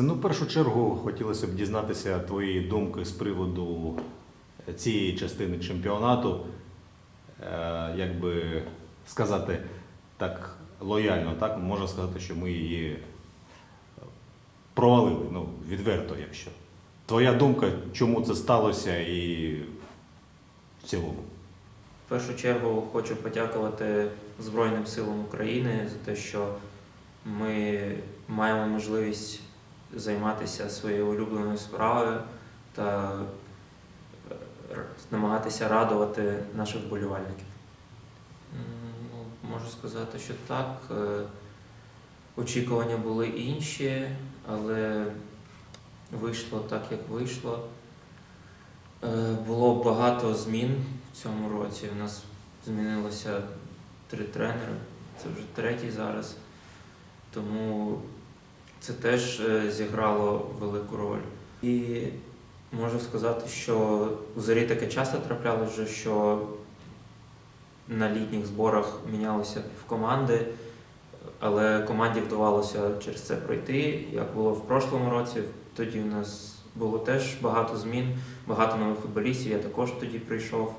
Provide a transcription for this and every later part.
Максим, ну в першу чергу хотілося б дізнатися твої думки з приводу цієї частини чемпіонату. Е, як би сказати так лояльно, так можна сказати, що ми її провалили, ну, відверто, якщо. Твоя думка, чому це сталося і в цілому? В першу чергу хочу подякувати Збройним силам України за те, що ми маємо можливість займатися своєю улюбленою справою та е, намагатися радувати наших вболівальників. Ну, Можу сказати, що так. е, Очікування були інші, але вийшло так, як вийшло. Е, Було багато змін в цьому році. У нас змінилося три тренери, це вже третій зараз. Тому це теж е, зіграло велику роль. І можу сказати, що зорі таке часто траплялося, вже, що на літніх зборах мінялися в команди, але команді вдавалося через це пройти. Як було в прошлому році, тоді у нас було теж багато змін, багато нових футболістів. Я також тоді прийшов,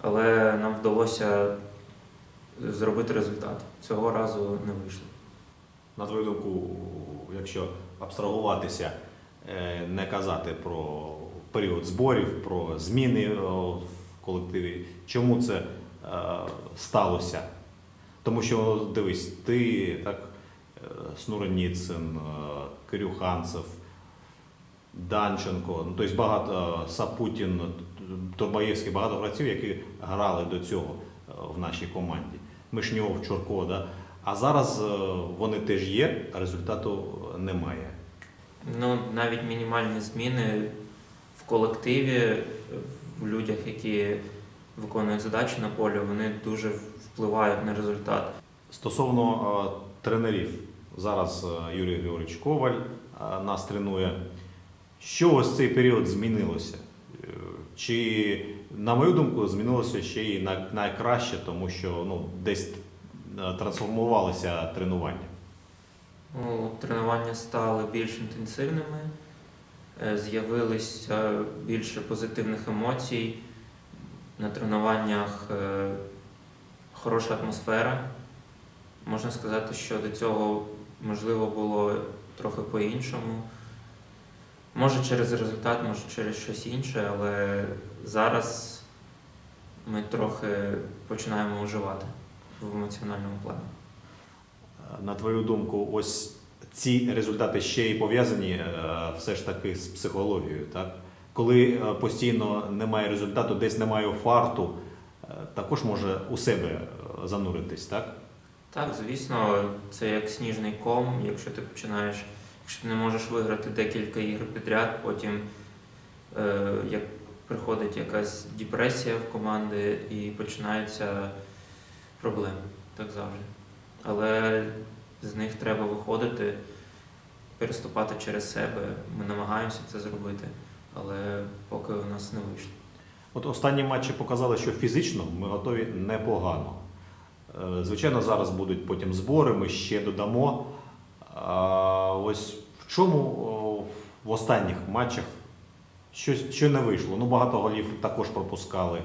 але нам вдалося зробити результат. Цього разу не вийшло. На твою думку, якщо абстрагуватися, е, не казати про період зборів, про зміни в колективі, чому це е, сталося? Тому що дивись, ти так, е, Снуреніцин, е, Кирюханцев, Данченко, ну тобто багато Сапутін, Турбаєвський, багато гравців, які грали до цього е, в нашій команді. Мишньов, Чурко, да? А зараз е, вони теж є, а результату немає. Ну, навіть мінімальні зміни в колективі, в людях, які виконують задачі на полі, вони дуже впливають на результат. Стосовно е, тренерів, зараз е, Юрій Григорович Коваль нас тренує. Що ось цей період змінилося? Чи, на мою думку, змінилося ще й на найкраще, тому що ну, десь трансформувалися тренування. Ну, тренування стали більш інтенсивними, е, з'явилося більше позитивних емоцій. На тренуваннях е, хороша атмосфера. Можна сказати, що до цього можливо було трохи по-іншому. Може через результат, може через щось інше, але зараз ми трохи починаємо оживати в емоціональному плані. На твою думку, ось ці результати ще й пов'язані е, все ж таки з психологією, так? Коли е, постійно немає результату, десь немає фарту, е, також може у себе е, зануритись, так? Так, звісно, це як сніжний ком, якщо ти починаєш, якщо ти не можеш виграти декілька ігор підряд, потім е, як приходить якась депресія в команди і починаються проблеми, так завжди. Але з них треба виходити, переступати через себе. Ми намагаємося це зробити, але поки у нас не вийшло. От останні матчі показали, що фізично ми готові непогано. Е, Звичайно, зараз будуть потім збори, ми ще додамо. А ось в чому в останніх матчах що, що не вийшло? Ну, багато голів також пропускали.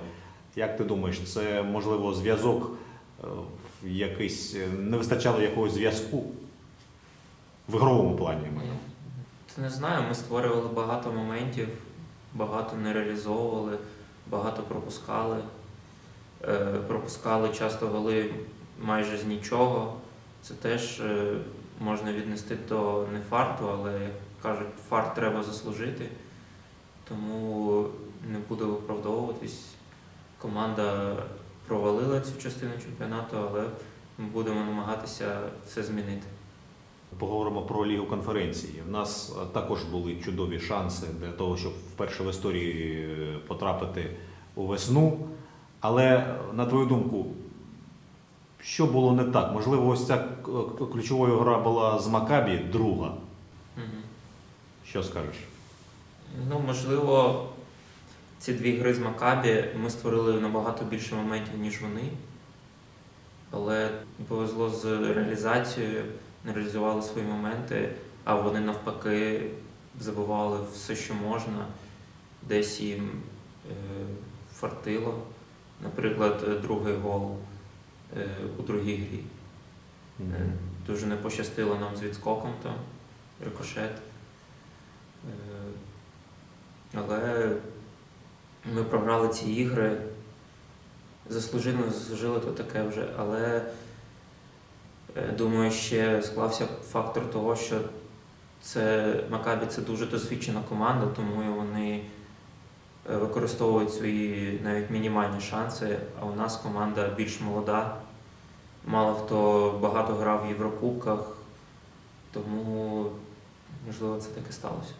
Як ти думаєш, це можливо зв'язок якийсь е, не вистачало якогось зв'язку в ігровому плані? Це не знаю, ми створювали багато моментів, багато не реалізовували, багато пропускали. Е, пропускали часто голи майже з нічого. Це теж е, можна віднести до не фарту, але кажуть, фарт треба заслужити. Тому не буду виправдовуватись. Команда провалила цю частину чемпіонату, але ми будемо намагатися це змінити. Поговоримо про Лігу конференції. У нас е, також були чудові шанси для того, щоб вперше в історії е, потрапити у весну. Але, е, на твою думку, що було не так? Можливо, ось ця к- к- ключовою гра була з Макабі, друга. Мгм. Що скажеш? Ну, можливо, ці дві гри з Макабі ми створили набагато більше моментів, ніж вони. Але повезло з реалізацією, не реалізували свої моменти, а вони навпаки забивали все, що можна, десь їм е, фартило. Наприклад, е, другий гол е, у другій грі. Е, Дуже не пощастило нам з відскоком там, рикошет. Е, Але ми програли ці ігри. Заслужили, заслужили то таке вже, але е, думаю, ще склався фактор того, що це Макабі це дуже досвідчена команда, тому вони е, використовують свої навіть мінімальні шанси, а у нас команда більш молода. Мало хто багато грав в Єврокубках, тому можливо це так і сталося.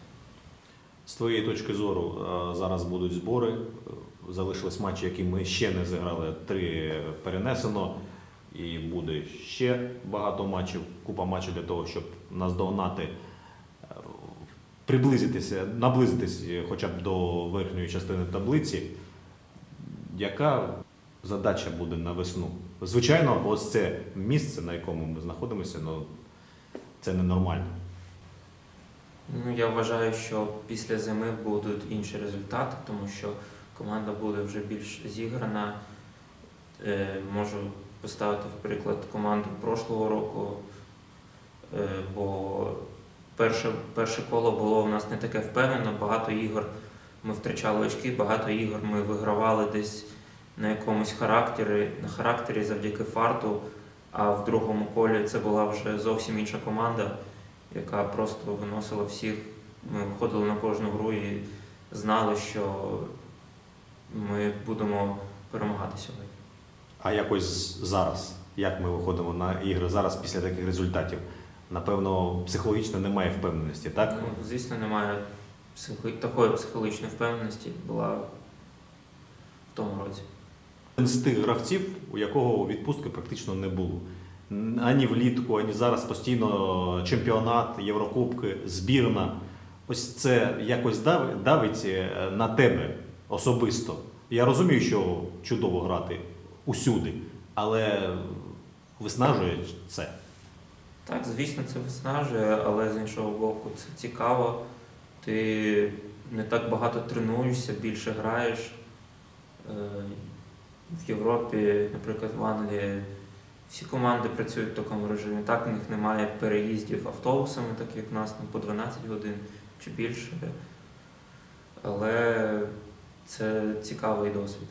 З твоєї точки зору, е, зараз будуть збори. Залишились матчі, які ми ще не зіграли. Три перенесено. І буде ще багато матчів, купа матчів для того, щоб наздогнати, е, приблизитися, наблизитись е, хоча б до верхньої частини таблиці. Яка задача буде на весну? Звичайно, ось це місце, на якому ми знаходимося, ну це ненормально. Ну, я вважаю, що після зими будуть інші результати, тому що команда буде вже більш зіграна. Е, можу поставити в приклад команду прошлого року, е, бо перше, перше коло було у нас не таке впевнено, багато ігор. Ми втрачали очки, багато ігор ми вигравали десь на якомусь характері, на характері завдяки фарту, а в другому колі це була вже зовсім інша команда яка просто виносила всіх. Ми виходили на кожну гру і знали, що ми будемо перемагати сьогодні. А якось зараз, як ми виходимо на ігри зараз після таких результатів? Напевно, психологічно немає впевненості, так? Ну, звісно, немає психо... такої психологічної впевненості була в тому році. Один з тих гравців, у якого відпустки практично не було. Ані влітку, ані зараз постійно чемпіонат, Єврокубки, збірна. Ось це якось дав- давить е, на тебе особисто. Я розумію, що чудово грати усюди, але виснажує це. Так, звісно, це виснажує, але з іншого боку, це цікаво. Ти не так багато тренуєшся, більше граєш. Е, В Європі, наприклад, в Англії, всі команди працюють в такому режимі. Так, у них немає переїздів автобусами, так як в нас ну, по 12 годин чи більше. Але це цікавий досвід.